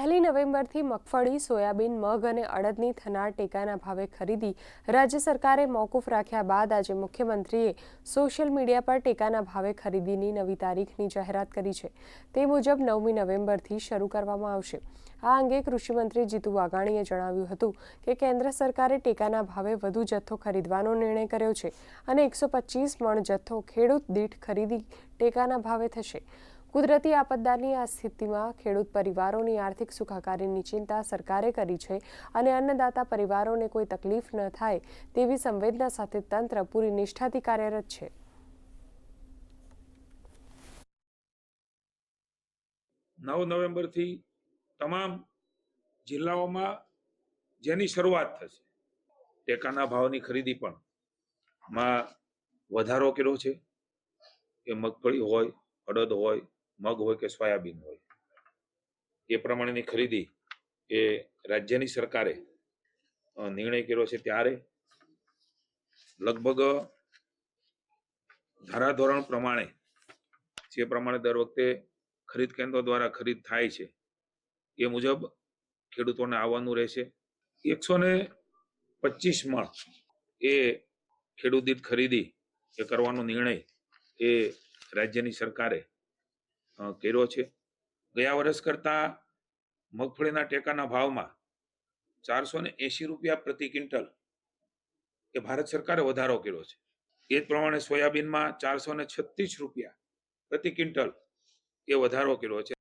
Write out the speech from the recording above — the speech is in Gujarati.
પહેલી નવેમ્બરથી મગફળી, સોયાબીન, મગ અને અડદની થનાર ટેકાના ભાવે ખરીદી રાજ્ય સરકારે મોકૂફ રાખ્યા બાદ આજે મુખ્યમંત્રીએ સોશિયલ મીડિયા પર ટેકાના ભાવે ખરીદીની નવી તારીખની જાહેરાત કરી છે. તે મુજબ નવમી નવેમ્બરથી શરૂ કરવામાં આવશે. આ અંગે કૃષિમંત્રી જીતુ વાઘાણીએ જણાવ્યું હતું કે કેન્દ્ર સરકારે ટેકાના ભાવે વધુ જથ્થો ખરીદવાનો નિર્ણય કર્યો છે અને એકસો પચીસ મણ જથ્થો ખેડૂત દીઠ ખરીદી ટેકાના ભાવે થશે. કુદરતી આપદાની આ સ્થિતિમાં ખેડૂત પરિવારોની આર્થિક સુખાકારીની ચિંતા સરકારે કરી છે અને અન્નદાતા પરિવારોને કોઈ તકલીફ ન થાય તેવી સંવેદના સાથે તંત્ર પૂરી નિષ્ઠાથી કાર્યરત છે. નવ નવેમ્બરથી તમામ જિલ્લાઓમાં જેની શરૂઆત થશે, ટેકાના ભાવની ખરીદી પણ માં વધારો કર્યો છે. કે મગફળી હોય, અડદ હોય મગ હોય કે સોયાબીન હોય. એ પ્રમાણેની ખરીદી એ રાજ્યની સરકારે નિર્ણય કર્યો છે ત્યારે લગભગ ધારાધોરણ પ્રમાણે જે પ્રમાણે દર વખતે ખરીદ કેન્દ્રો દ્વારા ખરીદ થાય છે, એ મુજબ ખેડૂતોને આવવાનું રહેશે. એકસો ને પચીસ મણ એ ખેડૂત દીઠ ખરીદી એ કરવાનો નિર્ણય એ રાજ્યની સરકારે કર્યો છે. ગયા વર્ષ કરતા મગફળીના ટેકાના ભાવમાં ચારસો ને એસી રૂપિયા પ્રતિ ક્વિન્ટલ એ ભારત સરકારે વધારો કર્યો છે. એ જ પ્રમાણે સોયાબીનમાં ચારસો ને છત્રીસ રૂપિયા પ્રતિ ક્વિન્ટલ એ વધારો કર્યો છે.